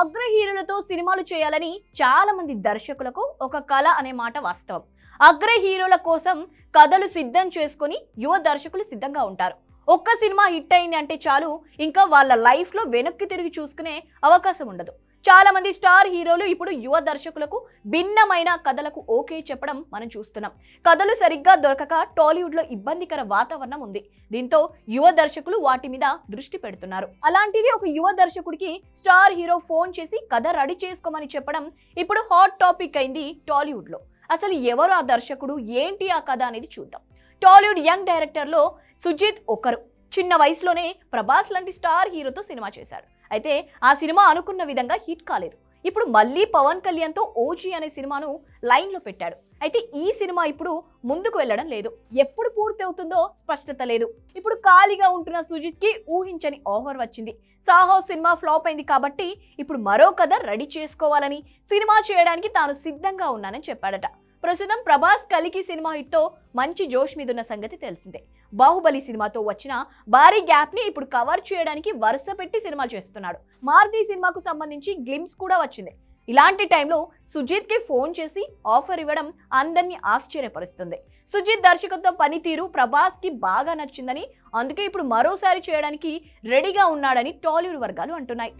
అగ్ర హీరోలతో సినిమాలు చేయాలని చాలా మంది దర్శకులకు ఒక కళ అనే మాట వాస్తవం. అగ్ర హీరోల కోసం కథలు సిద్ధం చేసుకొని యువ దర్శకులు సిద్ధంగా ఉంటారు. ఒక్క సినిమా హిట్ అయింది అంటే చాలు ఇంకా వాళ్ళ లైఫ్లో వెనక్కి తిరిగి చూసుకునే అవకాశం ఉండదు. చాలా మంది స్టార్ హీరోలు ఇప్పుడు యువ దర్శకులకు భిన్నమైన కథలకు ఓకే చెప్పడం మనం చూస్తున్నాం. కథలు సరిగ్గా దొరకక టాలీవుడ్లో ఇబ్బందికర వాతావరణం ఉంది. దీంతో యువ దర్శకులు వాటి మీద దృష్టి పెడుతున్నారు. అలాంటిది ఒక యువ దర్శకుడికి స్టార్ హీరో ఫోన్ చేసి కథ రెడీ చేసుకోమని చెప్పడం ఇప్పుడు హాట్ టాపిక్ అయింది టాలీవుడ్లో. అసలు ఎవరు ఆ దర్శకుడు? ఏంటి ఆ కథ అనేది చూద్దాం. టాలీవుడ్ యంగ్ డైరెక్టర్లో సుజిత్ ఒకరు చిన్న వయసులోనే ప్రభాస్ లాంటి స్టార్ హీరోతో సినిమా చేశాడు అయితే ఆ సినిమా అనుకున్న విధంగా హిట్ కాలేదు. ఇప్పుడు మళ్ళీ పవన్ కళ్యాణ్తో ఓజీ అనే సినిమాను లైన్లో పెట్టాడు. అయితే ఈ సినిమా ఇప్పుడు ముందుకు వెళ్ళడం లేదు. ఎప్పుడు పూర్తి అవుతుందో స్పష్టత లేదు. ఇప్పుడు ఖాళీగా ఉంటున్న సుజిత్కి ఊహించని ఆఫర్ వచ్చింది. సాహో సినిమా ఫ్లాప్ అయింది కాబట్టి ఇప్పుడు మరో కథ రెడీ చేసుకోవాలని సినిమా చేయడానికి తాను సిద్ధంగా ఉన్నానని చెప్పాడట. ప్రస్తుతం ప్రభాస్ కలికి సినిమా హిట్తో మంచి జోష్ మీదున్న సంగతి తెలిసిందే. బాహుబలి సినిమాతో వచ్చిన భారీ గ్యాప్ని ఇప్పుడు కవర్ చేయడానికి వరుస పెట్టి సినిమాలు చేస్తున్నాడు. మారుతి సినిమాకు సంబంధించి గ్లిమ్స్ కూడా వచ్చింది. ఇలాంటి టైంలో సుజిత్కి ఫోన్ చేసి ఆఫర్ ఇవ్వడం అందరినీ ఆశ్చర్యపరుస్తుంది. సుజిత్ దర్శకత్వ పనితీరు ప్రభాస్కి బాగా నచ్చిందని అందుకే ఇప్పుడు మరోసారి చేయడానికి రెడీగా ఉన్నాడని టాలీవుడ్ వర్గాలు అంటున్నాయి.